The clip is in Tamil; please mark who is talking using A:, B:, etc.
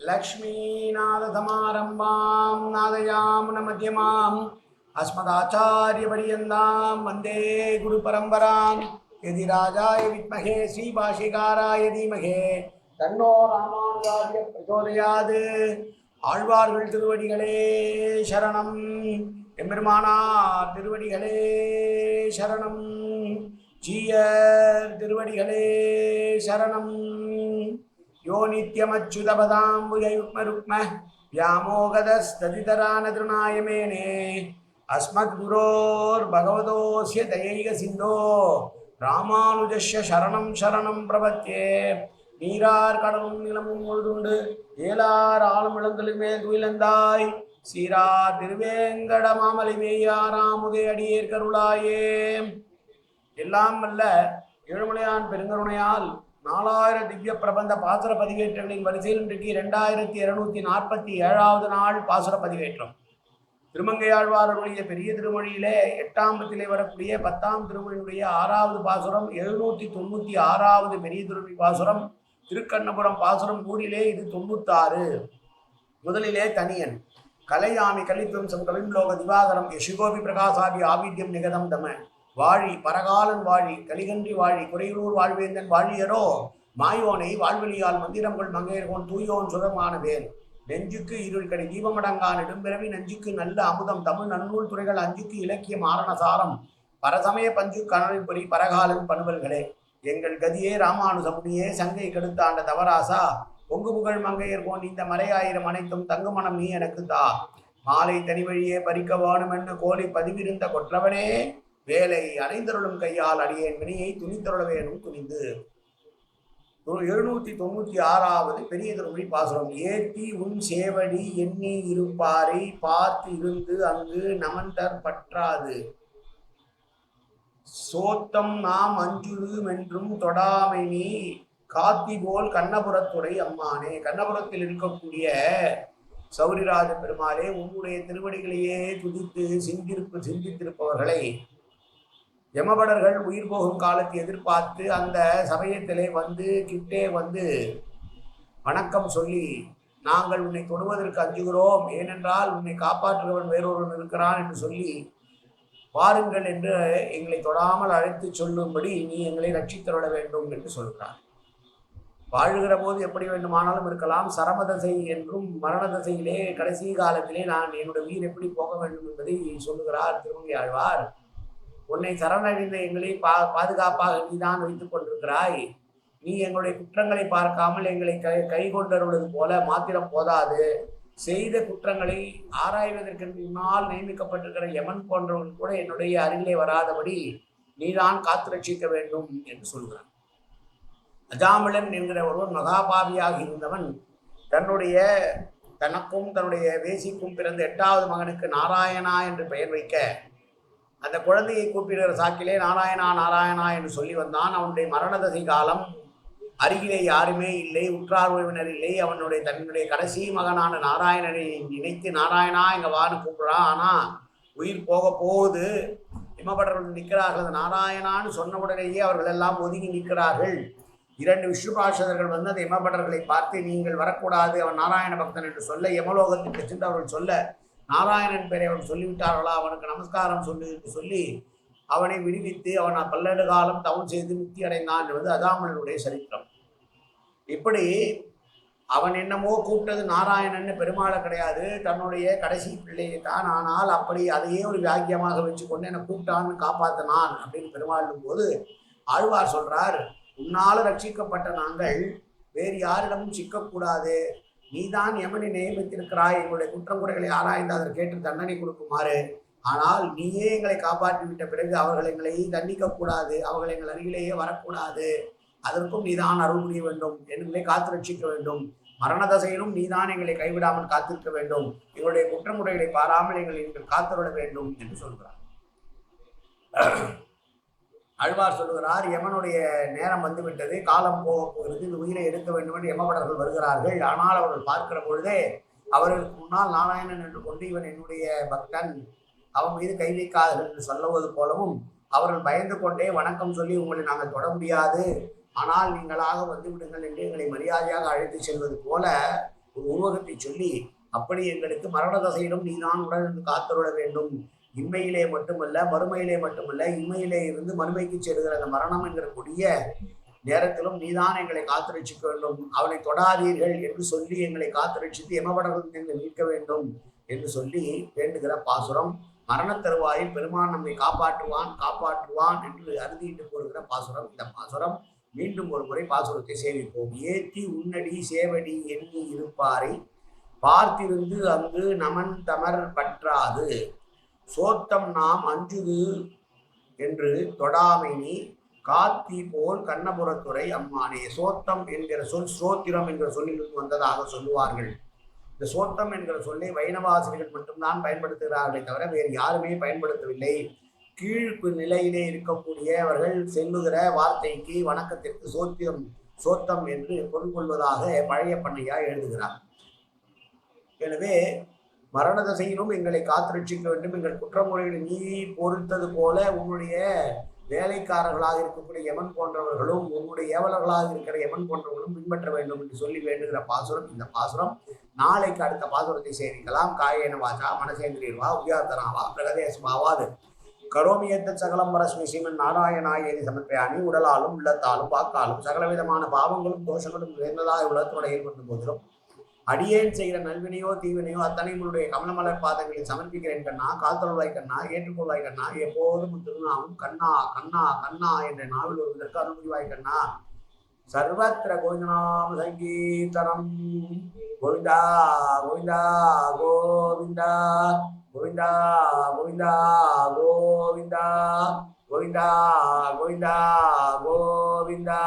A: लक्ष्मीनाथसमारम्भां नादयामुनमध्यमाम् अस्मदाचार्यपर्यन्तां वन्दे गुरुपरम्परां यदि राजाय विद्महे श्रीभाषिकाराय धीमहे தன்னோ ராமானுஜாரிய பிரச்சோதயாது ஆழ்வார்கள் திருவடிகளே சரணம் எம்பெருமானார் திருவடிகளே சரணம் ஜீயர் திருவடிகளே சரணம் யோ நித்யமச்சுதபதாம்புஜயுக்மருக்ம व्यामोगदस्तदितरानतृणाय मेने अस्मद्गुरोर्भगवतोऽस्य दयैक सिन्धो ராமானுஜஸ்ய சரணம் சரணம் பிரபத்தியே நீரார் கடலும் நிலமும் முழுதுண்டு ஏலார் ஆளும் இளந்தலின் மேல் துயிலந்தாய் சீரார் திருவேங்கட மாமலை மேயாராமுதே அடியேர் கருளாயே எல்லாம் வல்ல ஏழுமலையான் பெருங்கருணையால் நாலாயிரம் திவ்ய பிரபந்த பாசுர பதிவேற்றங்களின் வரிசையில் இன்றைக்கு ரெண்டாயிரத்தி இருநூத்தி நாற்பத்தி ஏழாவது நாள் பாசுர பதிவேற்றம். திருமங்கையாழ்வாரனுடைய பெரிய திருமொழியிலே எட்டாம் பத்திலே வரக்கூடிய பத்தாம் திருமொழியினுடைய ஆறாவது பாசுரம் எழுநூத்தி தொண்ணூத்தி ஆறாவது பெரிய திருமொழி பாசுரம் திருக்கண்ணபுரம் பாசுரம் ஊரிலே இது தொண்ணூத்தாறு. முதலிலே தனியன் கலையாமி கலித்வம்சம் கவிம்லோக திவாகரம் யசிகோபி பிரகாசாபி ஆவித்யம் நிகதம் தம. வாழி பரகாலன் வாழி கலிகன்றி வாழி குறையூர் வாழ்வேந்தன் வாழியரோ மாயோனை வாழ்வெளியால் மந்திரங்கள் மங்கையர்கோன் தூயோன் சுதமான வேல். நெஞ்சுக்கு இருள் கடை தீபமடங்கான் நெடும்பிறவி நெஞ்சுக்கு நல்ல அமுதம் தமிழ் நன்னூல் துறைகள் அஞ்சுக்கு இலக்கியம் ஆரணசாரம் பரசமய பஞ்சு கணரின்பொறி பரகாலன் பணுவல்களே. எங்கள் கதியே ராமானுசமுனியே சங்கை கெடுத்தாண்ட தவராசா. பொங்கு புகழ் மங்கையர் போன் இந்த மறையாயிரம் அனைத்தும் தங்குமணம் நீ எனக்கு தா மாலை தனி வழியே பறிக்க வேணும் என்று கோலை பதிவிருந்த கொற்றவனே. வேலை அணைந்தருளும் கையால் அடியேன் வினையை துணித்தருளவேனும் துணிந்து. எழுநூத்தி தொண்ணூத்தி ஆறாவது பெரிய திருமொழி பாசுரம். ஏற்றி உன் சேவடி எண்ணி இருப்பாரை பார்த்து இருந்து அங்கு நமந்தர் பற்றாது. சோத்தம் நாம் அஞ்சுதும் என்றும் தொடாமை நீ காத்தி போல் கண்ணபுரத்துறை அம்மானே. கண்ணபுரத்தில் இருக்கக்கூடிய சௌரிராஜ பெருமாளே உன்னுடைய திருவடிகளையே துதித்து சிந்திருப்பு சிந்தித்திருப்பவர்களை யமபடர்கள் உயிர் போகும் காலத்தை எதிர்பார்த்து அந்த சமயத்திலே வந்து கிட்டே வந்து வணக்கம் சொல்லி நாங்கள் உன்னை தொடுவதற்கு அஞ்சுகிறோம். ஏனென்றால் உன்னை காப்பாற்றுகிறவன் வேறொருவன் இருக்கிறான் என்று சொல்லி வாருங்கள் என்று எங்களை தொடாமல் அழைத்து சொல்லும்படி நீ எங்களை ரட்சித்தருட வேண்டும் என்று சொல்கிறார். வாழ்கிற போது எப்படி வேண்டுமானாலும் இருக்கலாம். சரமதசை என்றும் மரண தசையிலே கடைசி காலத்திலே நான் என்னுடைய உயிர் எப்படி போக வேண்டும் என்பதை சொல்லுகிறார் திருமங்கை ஆழ்வார். உன்னை சரணடைந்த எங்களை பா பாதுகாப்பாக நீதான் வைத்துக் கொண்டிருக்கிறாய். நீ எங்களுடைய குற்றங்களை பார்க்காமல் எங்களை கை கை கொண்டருவது போல மாத்திரம் போதாது. செய்த குற்றங்களை ஆராய்வதற்கு முன்னால் நியமிக்கப்பட்டிருக்கிற யமன் போன்றவன் கூட என்னுடைய அருகிலே வராதபடி நீதான் காத்து ரட்சிக்க வேண்டும் என்று சொல்கிறான். அஜாமிளன் என்கிற ஒருவன் மகாபாவியாக இருந்தவன் தன்னுடைய தனக்கும் தன்னுடைய வேசிக்கும் பிறந்த எட்டாவது மகனுக்கு நாராயணா என்று பெயர் வைக்க அந்த குழந்தையை கூப்பிடுகிற சாக்கிலே நாராயணா நாராயணா என்று சொல்லி வந்தான். அவனுடைய மரணதசை காலம் அருகிலே யாருமே இல்லை உற்றார் உறவினர் இல்லை. அவனுடைய தன்னுடைய கடைசி மகனான நாராயணனை நினைத்து நாராயணா எங்கள் வான்னு கூப்பிடுறான். ஆனால் உயிர் போக போகுது. இமபடர்கள் நிற்கிறார்கள். அந்த நாராயணான்னு சொன்ன உடனேயே அவர்கள் எல்லாம் ஒதுங்கி நிற்கிறார்கள். இரண்டு விஷ்ணுபாஷர்கள் வந்து அந்த இமபடர்களை பார்த்து நீங்கள் வரக்கூடாது. அவன் நாராயண பக்தன் என்று சொல்ல யமலோகத்துக்கு சென்று அவர்கள் சொல்ல நாராயணன் பேரை அவன் சொல்லிவிட்டார்களா? அவனுக்கு நமஸ்காரம் சொல்லு என்று சொல்லி அவனை விடுவித்து அவன் பல்லெடு காலம் தவம் செய்து முக்தி அடைந்தான் என்பது அதாமலனுடைய சரித்திரம். இப்படி அவன் என்னமோ கூப்பிட்டது நாராயணன்னு பெருமாளை கிடையாது. தன்னுடைய கடைசி பிள்ளையை தான். ஆனால் அப்படி அதையே ஒரு வியாக்கியமாக வச்சுக்கொண்டு என்னை கூப்பிட்டான்னு காப்பாற்றினான் அப்படின்னு பெருமாளும் போது ஆழ்வார் சொல்றார் உன்னால் ரட்சிக்கப்பட்ட நாங்கள் வேறு யாரிடமும் சிக்கக்கூடாது. நீதான் எமனை நியமித்திருக்கிறாய்? எங்களுடைய குற்றம் குறைகளை ஆராய்ந்து அதை கேட்டு தண்டனை கொடுக்குமாறு. ஆனால் நீயே எங்களை காப்பாற்றி விட்ட பிறகு அவர்கள் எங்களை தண்டிக்கக்கூடாது. அவர்கள் எங்கள் அருகிலேயே வரக்கூடாது. அதற்கும் நீதான் அருள் புரிய வேண்டும். எங்களை காத்து ரட்சிக்க வேண்டும். மரண தசையிலும் நீதான் எங்களை கைவிடாமல் காத்திருக்க வேண்டும். எங்களுடைய குற்றமுறைகளை பாராமல் எங்களை நீங்கள் காத்துவிட வேண்டும் என்று சொல்கிறார். அழ்வார் சொல்லுகிறார் யமனுடைய நேரம் வந்துவிட்டது காலம் போக போகிறது இந்த உயிரை எடுக்க வேண்டும் என்று யமபடர்கள் வருகிறார்கள். ஆனால் அவர்கள் பார்க்கிற பொழுதே அவர்களுக்கு முன்னால் நாராயணன் என்று கொண்டு இவன் என்னுடைய பக்தன் அவன் மீது கை வைக்காதர்கள் என்று சொல்லுவது போலவும் அவர்கள் பயந்து கொண்டே வணக்கம் சொல்லி உங்களை நாங்கள் தொட முடியாது. ஆனால் நீங்களாக வந்து விடுங்கள் என்று எங்களை மரியாதையாக அழைத்து செல்வது போல ஒரு உருவகத்தை சொல்லி அப்படி எங்களுக்கு மரண தசையிலும் நீதான் உடனிருந்து காத்தருள வேண்டும். இன்மையிலே மட்டுமல்ல மறுமையிலே மட்டுமல்ல இன்மையிலே இருந்து மறுமைக்கு செல்கிற அந்த மரணம் என்கிற கொடிய நேரத்திலும் நீதான் எங்களை காத்துரட்சிக்க வேண்டும். அவனை தொடாதீர்கள் என்று சொல்லி எங்களை காத்துரட்சித்து எமபடர்கள் எங்களை மீட்க வேண்டும் என்று சொல்லி வேண்டுகிற பாசுரம். மரண தருவாயில் பெருமான் நம்மை காப்பாற்றுவான் காப்பாற்றுவான் என்று அறுதியிட்டு போடுகிற பாசுரம். இந்த பாசுரம் மீண்டும் ஒரு முறை பாசுரத்தை சேவிப்போம். ஏத்தி உன்னடி சேவடி எண்ணி இருப்பாரை. பார்த்திருந்து அங்கு நமன் தமர் பற்றாது. சோத்தம் நாம் அஞ்சுது என்று தொடாமை நீ காத்தி போல் கண்ணபுரத்துறை அம்மானே. சோத்தம் என்கிற சொல் சோத்திரம் என்கிற சொல்லிலிருந்து வந்ததாக சொல்லுவார்கள். இந்த சோத்தம் என்கிற சொல்லை வைணவாசிரியர்கள் மட்டும்தான் பயன்படுத்துகிறார்களே தவிர வேறு யாருமே பயன்படுத்தவில்லை. கீழ்ப்பு நிலையிலே இருக்கக்கூடியவர்கள் செல்லுகிற வார்த்தைக்கு வணக்கத்திற்கு சோத்தியம் சோத்தம் என்று பொருள் கொள்வதாக பழைய பண்ணையா எழுதுகிறார். எனவே மரண தசையிலும் எங்களை காத்திரட்சிக்க வேண்டும் எங்கள் குற்றமுறைகளை நீ பொறுத்தது போல உன்னுடைய வேலைக்காரர்களாக இருக்கக்கூடிய யமன் போன்றவர்களும் உன்னுடைய ஏவலர்களாக இருக்கிற யமன் போன்றவர்களும் பின்பற்ற வேண்டும் என்று சொல்லி வேண்டுகிற பாசுரம். இந்த பாசுரம் நாளைக்கு அடுத்த பாசுரத்தை சேவிக்கலாம் காயேன வாச்சா மனசேந்திரியர்வா உயார்த்தனாவா பிரகதேசமாவாது. கரோமியத்த சகலம் பரஸ்மி சீமன் நாராயணாயேதி சமர்ப்பயாமி உடலாலும் உள்ளத்தாலும் வாக்காலும் சகலவிதமான பாவங்களும் தோஷங்களும் உயர்ந்ததாக உலகத்தோட ஏற்படும் போதிலும் அடியேன் செய்கிற நல்வினையோ தீவினையோ அத்தனை உங்களுடைய கமலமலர் பாதங்களில் சமர்ப்பிக்கிறேன் கண்ணா காத்தொழுவாய் கண்ணா ஏற்றுக்கொள்வாய் கண்ணா எப்போதும் திருநாவும் கண்ணா கண்ணா கண்ணா என்ற நாவில் ஒருவதற்கு அனுமதிவாய் கண்ணா. சர்வத்திர கோவிந்தநாம சங்கீர்த்தனம். கோவிந்தா கோவிந்தா கோவிந்தா கோவிந்தா கோவிந்தா கோவிந்தா கோவிந்தா கோவிந்தா கோவிந்தா.